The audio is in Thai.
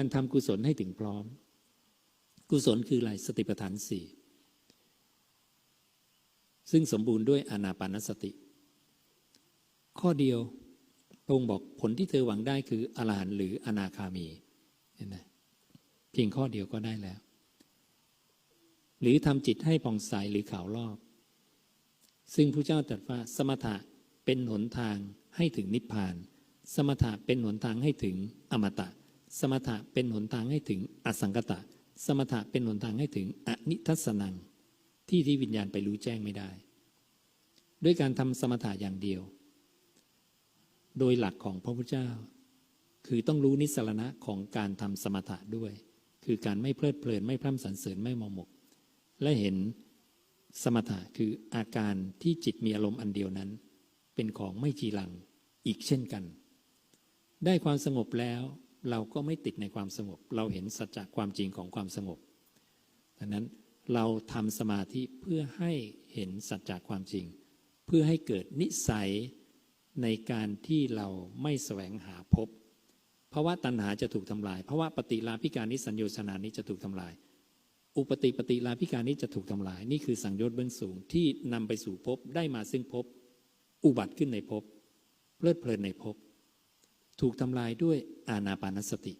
การทำกุศลให้ถึงพร้อม กุศลคืออะไรสติปัฏฐานสี่ซึ่งสมบูรณ์ด้วยอนาปานสติ ข้อเดียวพระองค์บอกผลที่เธอหวังได้คืออรหันต์หรืออนาคามีเห็นไหมเพียงข้อเดียวก็ได้แล้ว หรือทำจิตให้ผ่องใสหรือขาวรอบ ซึ่งพระเจ้าตรัสว่าสมถะเป็นหนทางให้ถึงนิพพาน สมถะเป็นหนทางให้ถึงอมตะ สมถะเป็นหนทางให้ถึงอสังกตะ สมถะเป็นหนทางให้ถึงอนิทัศนัง ที่ที่วิญญาณไปรู้แจ้งไม่ได้ ด้วยการทำสมถะอย่างเดียว โดยหลักของพระพุทธเจ้า คือต้องรู้นิสรณะของการทำสมถะด้วย คือการไม่เพลิดเพลินไม่พร่ำสรรเสริญไม่มองหมก และเห็นสมถะคืออาการที่จิตมีอารมณ์อันเดียวนั้น เป็นของไม่จีรังอีกเช่นกัน ได้ความสงบแล้ว เราก็ไม่ติดในความสงบ เราเห็นสัจจะความจริงของความสงบดังนั้นเราทำสมาธิเพื่อให้เห็นสัจจะความจริง เพื่อให้เกิดนิสัยในการที่เราไม่แสวงหาพบ เพราะว่าตัณหาจะถูกทำลาย เพราะว่าปฏิลาภิการนิสัญโยชนานี้จะถูกทำลาย อุปติปฏิลาภิการนี้จะถูกทำลาย นี่คือสังโยชน์เบื้องสูงที่นำไปสู่ภพได้มาซึ่งภพอุบัติขึ้นในภพเพลิดเพลินในภพ ถูกทำลายด้วยอานาปานสติ